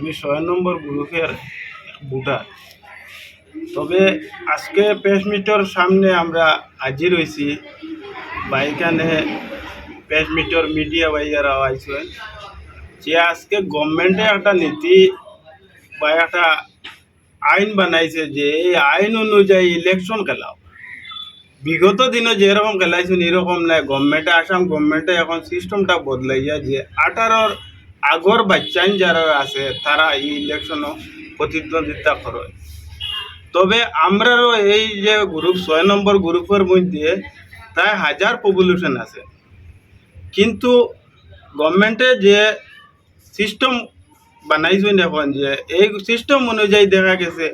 আমি ছয় নম্বর গ্রুপের ভোটার। তবে আজকে প্রেস মিটর সামনে আমরা হাজির হয়েছি। বা এখানে প্রেস মিটর মিডিয়া ভাইয়ারাও আইছেন যে আজকে গভর্নমেন্টে একটা নীতি বা একটা আইন বানাইছে যে এই আইন অনুযায়ী ইলেকশন খেলাও। বিগত দিনে যেরকম খেলাইছেন এরকম নাই। গভর্নমেন্টে, আসাম গভর্নমেন্টে এখন সিস্টেমটা বদলাইয়া যে আঠারোর আগর বাচ্চান যারা আছে, তারা এই ইলেকশনও প্রতিদ্বন্দ্বিতা করে। তবে আমরারও এই যে গ্রুপ ছয় নম্বর গ্রুপের মধ্যে প্রায় হাজার পপুলেশন আছে। কিন্তু গভর্নমেন্টে যে সিস্টেম বানাইছেন এখন, যে এই সিস্টেম অনুযায়ী দেখা গেছে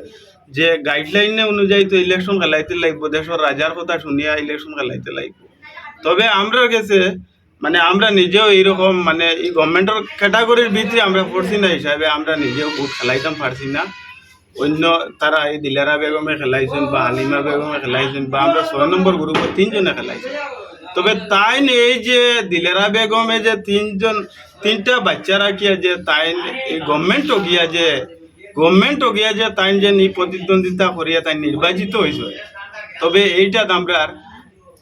যে গাইডলাইনে অনুযায়ী তো ইলেকশন খেলাইতে লাগবো, দেশের রাজার কথা শুনিয়া ইলেকশন খেলাইতে লাগবো। তবে আমরা গেছে মানে আমরা নিজেও এইরকম মানে এই গভর্নমেন্টের ক্যাটাগরির ভিতরে আমরা পড়ছি না হিসাবে আমরা নিজেও ভোট খেলাইতাম, পারছি না। অন্য তারা এই দিলারা বেগমে খেলাইছেন বা হালিমা বেগমে খেলাইছেন বা আমরা ছয় নম্বর গ্রুপে তিনজনে খেলাইছেন তবে তাই এই যে দিলেরা বেগমে যে তিনজন, তিনটা বাচ্চা রাখিয়া যে তাই এই গভর্নমেন্ট গিয়া যে গভর্নমেন্ট গিয়া যে তাই যে নি প্রতিদ্বন্দ্বিতা করিয়া তাই নির্বাচিত হয়েছে তবে এইটা আমরা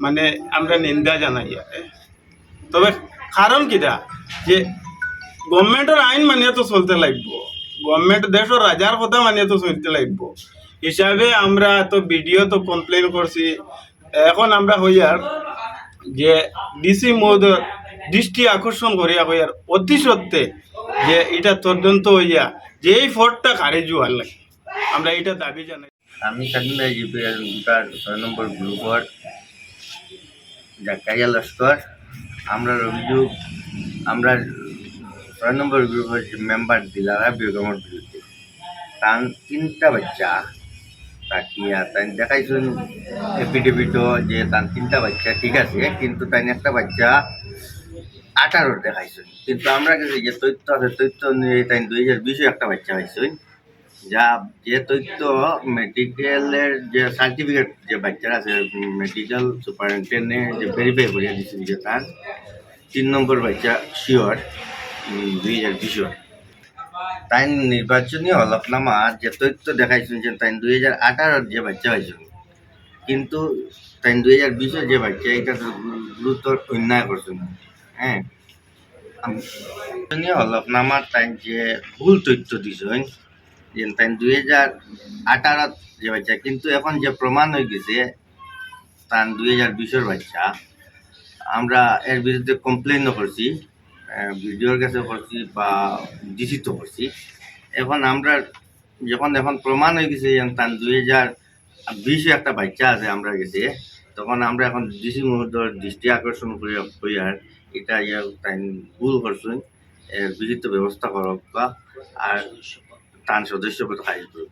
মানে আমরা নিন্দা জানাই। তবে কারণ কিটা? যে গভর্নমেন্টের আইন মানিয়ে তো চলতে লাগবো। গভর্নমেন্ট দেশের রাজার কথা মানিয়ে তো চলতে লাগবো। হিসাবে আমরা তো ভিডিও তো কমপ্লেন করছি। এখন আমরা হইয়ার যে ডিসি মহোদয় দৃষ্টি আকর্ষণ করিয়া হইয়ার অতি সত্ত্বে যে এটা তদন্ত হইয়া যে এই ফোর্টটা খারিজ হওয়ার লাগে। আমরা এটা দাবি জানাই। আমি জিপিএল ভোটার ছয় নম্বর গ্রুপর জাকারিয়া লস্কর আমরা অভিযোগ আমরা ছয় নম্বর গ্রুপের মেম্বার দিলারা বেগমের বিরুদ্ধে। তার তিনটা বাচ্চা তাকিয়া, তাই দেখাইছেন এফিডেভিটও যে তার তিনটা বাচ্চা ঠিক আছে, কিন্তু তাই একটা বাচ্চা আঠারোর দেখাইছেন। কিন্তু আমরা কাছে যে তথ্য আছে, তথ্য অনুযায়ী তাই দুই হাজার বিশে একটা বাচ্চা হয়েছেন যা যে তথ্য মেডিকেলের যে সার্টিফিকেট যে বাচ্চারা আছে মেডিকেল সুপারিনটেন্ডেন্টে যে ভেরিফাই করিয়া দিচ্ছে যে তার তিন নম্বর বাচ্চা শিওর দুই হাজার বিশর তাই নির্বাচনী হলফনামা যে তথ্য দেখাইছেন যে তাই দুই হাজার আঠারোর যে বাচ্চা হয়েছিল কিন্তু তাই দুই হাজার বিশের যে বাচ্চা, এটা গুরুতর অন্যায় করছেন। হ্যাঁ? নির্বাচনী হলফনামা তাই যে ভুল তথ্য দিছেন যে তাই দুই হাজার আঠারোত যে বাচ্চা, কিন্তু এখন যে প্রমাণ হয়ে গেছে, তার দুই হাজার বিশের বাচ্চা, আমরা এর বিরুদ্ধে কমপ্লেনও করছি ভিডিওর কাছে করছি বা ডিসিত করছি। এখন আমরা যখন এখন প্রমাণ হয়ে গেছে যে তার দুই হাজার বিশে একটা বাচ্চা আছে, আমরা গেছে, তখন আমরা এখন ডিসি মহোদয়ের দৃষ্টি আকর্ষণ করি করি আর এটা ইয়া, তাই ভুল করছেন, এর বিহিত ব্যবস্থা করক বা আর 单纯的是个孩子